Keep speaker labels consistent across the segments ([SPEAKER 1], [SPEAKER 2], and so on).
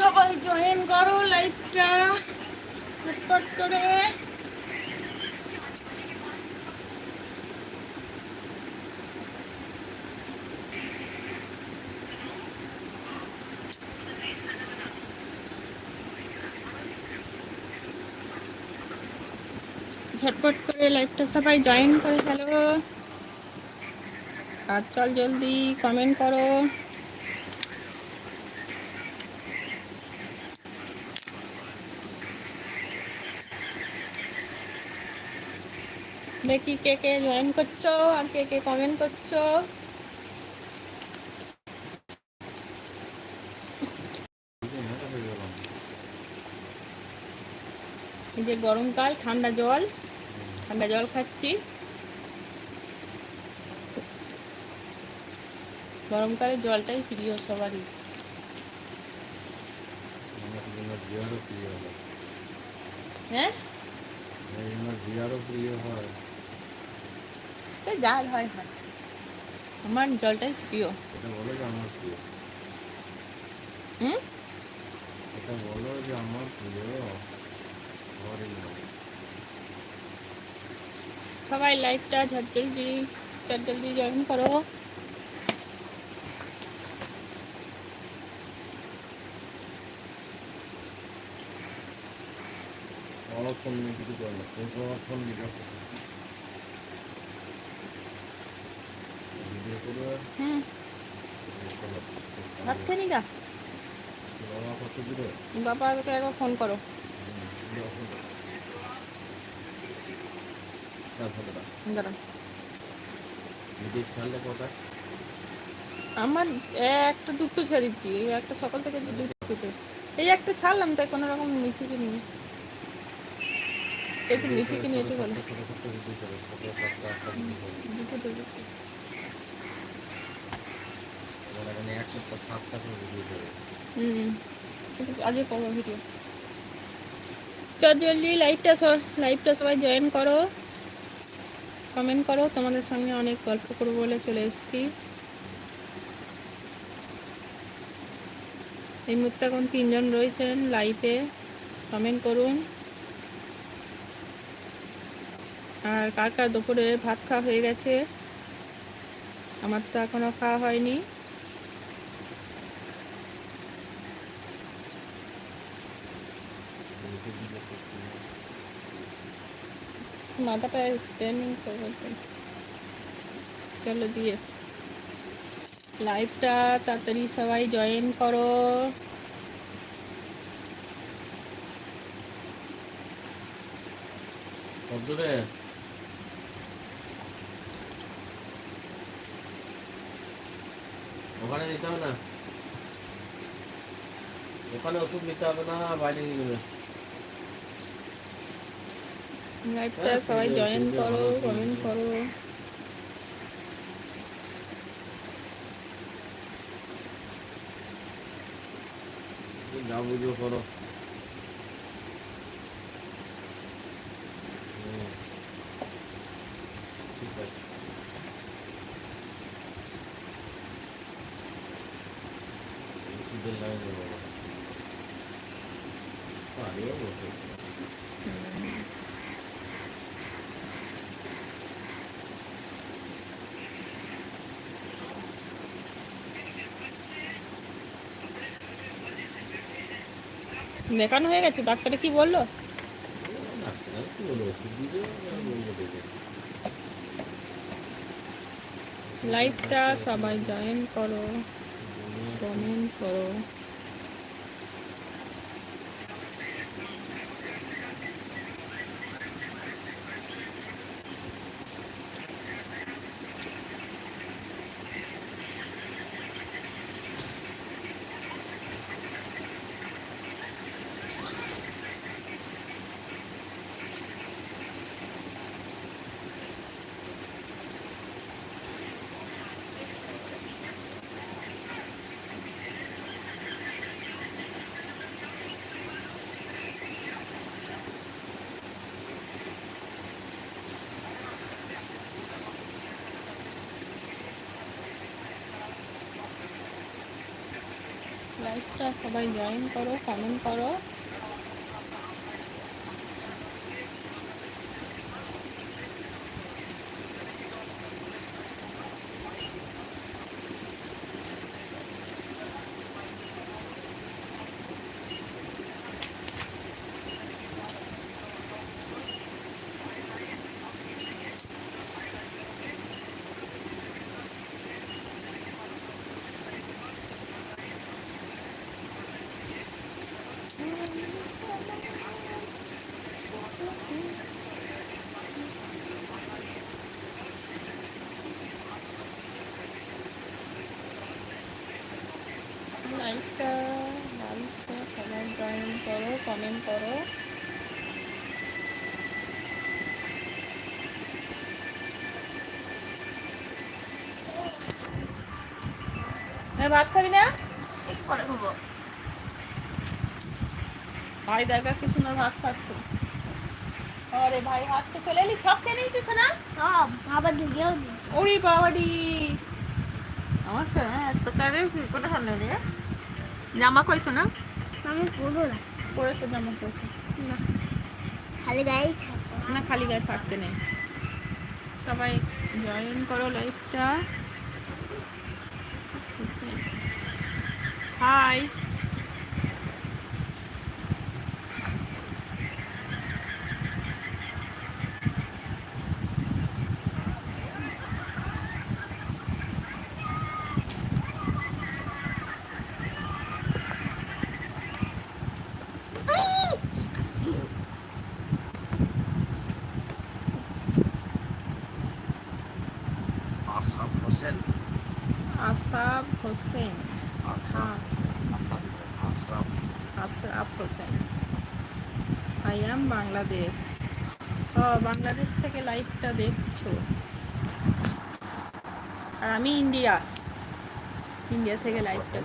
[SPEAKER 1] সবাই জয়েন করো লাইভটা ফটফট করে। ঝটপট করে লাইভটা সবাই জয়েন করে ফেলো। আর চল জলদি কমেন্ট করো। দেখি কে কে জয়েন করছ আর কে কে কমেন্ট করছ? এই যে গরমকাল ঠান্ডা জল ঠান্ডা জল খাচ্ছি। গরমকালে জলটাই প্রিয় সবারই।
[SPEAKER 2] জিয়ারও প্রিয় হয়।
[SPEAKER 1] হ্যাঁ?
[SPEAKER 2] প্রিয় হয়।
[SPEAKER 1] সে যার হয় হয়। আমার জলটাই প্রিয়।
[SPEAKER 2] এটা বলো যে আমার প্রিয়।
[SPEAKER 1] হুম?
[SPEAKER 2] এটা বলো যে আমার প্রিয় ঘরে
[SPEAKER 1] সবাই লাইভটা জয়েন করো।
[SPEAKER 2] নিয়ে কিছু করে না ফোন ভিডিও দূরে
[SPEAKER 1] বাবাকে একবার ফোন করো। আমার একটা দুটো ছাড়িয়েছি একটা সকাল থেকে দুটো এই একটা ছাড়লাম, তাই কোনো রকম মিঠিকে নিয়ে একটু মিঠিকে নিয়ে একটু বলো।
[SPEAKER 2] করে
[SPEAKER 1] দুটো। দেবো
[SPEAKER 2] এখানে এক সপ্তাহ সাতটা করে ভিডিও করে
[SPEAKER 1] হুম আজকে করব ভিডিও চল জলদি লাইভটা লাইভটা সবাই জয়েন করো। কমেন্ট করো, তোমাদের সঙ্গে অনেক গল্প করব বলে চলে এসেছি। এই মুহূর্তে এখন তিনজন রয়েছেন লাইভে কমেন্ট করুন। আর কার কার দুপুরে ভাত খাওয়া হয়ে গেছে? আমার তো এখনও খাওয়া হয়নি। মাথাটা স্ট্যান্ডিং করব। চলো দিয়ে। লাইভটা তাড়াতাড়ি সবাই জয়েন করো।
[SPEAKER 2] ওখানে নিতে হবে না। ওখানে ওষুধ নিতে হবে না, বাইরে নিয়ে নেবে
[SPEAKER 1] লাইভটা সবাই জয়েন করো কমেন্ট করো।
[SPEAKER 2] যা বুঝো করো হুম। ঠিক আছে ওষুধের লাইনে বাবা পারিও বসে
[SPEAKER 1] দেখানো হয়ে গেছে? ডাক্তারে কি বলল? লাইভটা সবাই জয়েন করো কমেন্ট করো। সবাই জয়েন করো কমেন্ট করো লাইভটা লাইভটা সবাই জয়েন করো কমেন্ট করো হ্যাঁ ভাত খাবি না? একটু পরে খাব। ভাই দেখা কি সুন্দর ভাত খাচ্ছে। আরে ভাই ভাত তো চলে এলি সব খেয়ে নিয়েছিস না
[SPEAKER 3] সব আবার ঢুকেও
[SPEAKER 1] ওরে বাবাডি। আমার সোনা এত কারে কি করে হারলে রে? জামা কইছো না
[SPEAKER 3] আমি পড়ব না।
[SPEAKER 1] পরেছো জামা পরেছো।
[SPEAKER 3] না খালি গায়েই থাকব।
[SPEAKER 1] না খালি গায়ে থাকতে নেই। সবাই জয়েন করো লাইভটা
[SPEAKER 2] Hi.
[SPEAKER 1] Asab Hossein.
[SPEAKER 2] É Asab Hossein.
[SPEAKER 1] Ashraf Hossain I am Bangladesh ও বাংলাদেশ থেকে লাইভটা দেখছ? আর আমি ইন্ডিয়া ইন্ডিয়া থেকে লাইভটা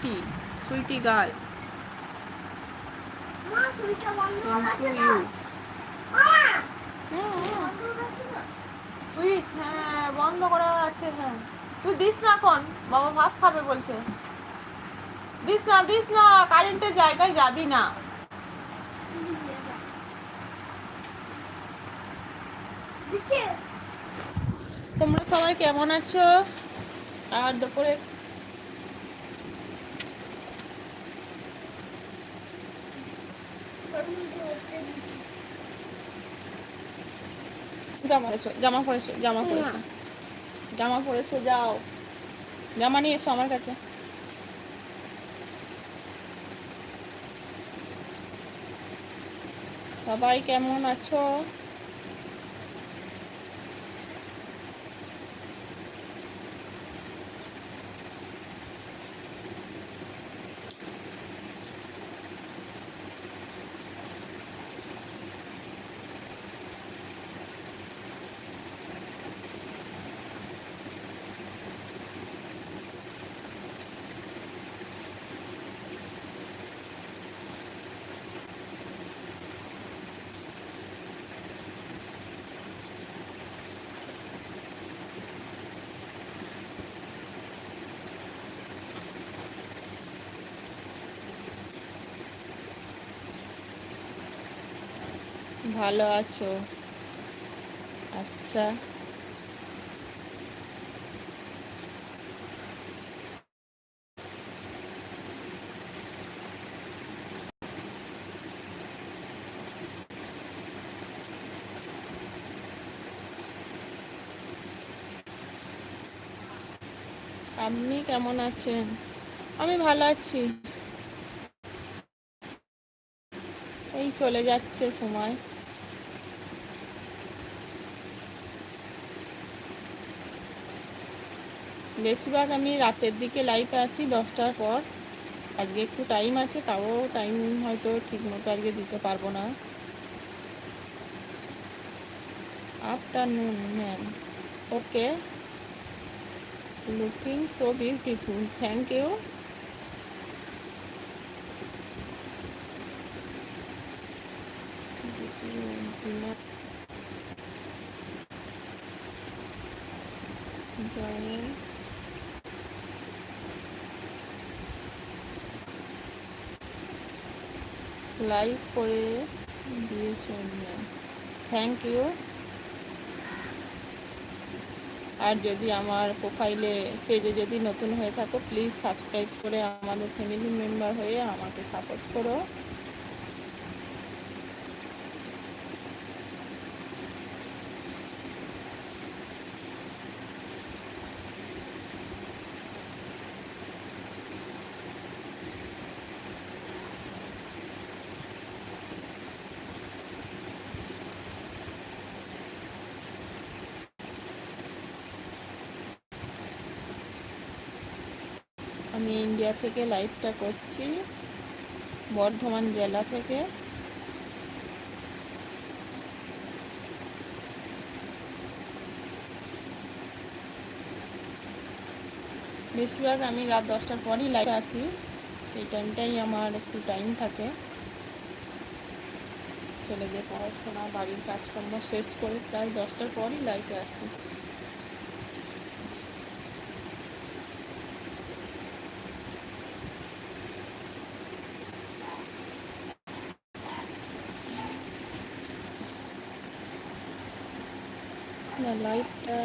[SPEAKER 1] সুইটি সুইটি গার্ল
[SPEAKER 3] বন্ধ
[SPEAKER 1] টু ইউ সুইচ হ্যাঁ বন্ধ করা আছে হ্যাঁ। তুই দিস না এখন বাবা ভাত খাবে বলছে। দিস না দিস না কারেন্টের জায়গায় যাবি না। তোমরা সবাই কেমন আছো? আর দুপুরে জামা পরেছো জামা পরেছো জামা পরেছো। জামা পরেছো, যাও। জামা নিয়ে এসো আমার কাছে। সবাই কেমন আছো? ভালো আছো? আচ্ছা। আপনি কেমন আছেন? আমি ভালো আছি। এই চলে যাচ্ছে সময়। বেশিরভাগ আমি রাতের দিকে লাইভে আসি, দশটার পর। আজকে একটু টাইম আছে, তাও টাইম হয়তো ঠিক মতো আজকে দিতে পারব না। Afternoon ma'am okay looking so beautiful thank you like করে দিয়েছেন থ্যাংক ইউ আর যদি আমার প্রোফাইলে পেজে যদি নতুন হয়ে থাকো প্লিজ সাবস্ক্রাইব করে আমাদের ফ্যামিলি মেম্বার হয়ে আমাকে সাপোর্ট করো। আমি ইন্ডিয়া থেকে লাইভটা করছি, বর্ধমান জেলা থেকে। বেশিরভাগ আমি রাত দশটার পরই লাইভে আসি, সেই টাইমটাই আমার একটু টাইম থাকে। ছেলেদের পড়াশোনা, বাড়ির কাজকর্ম শেষ করে প্রায় দশটার পরই লাইভে আসি। না লাইটটা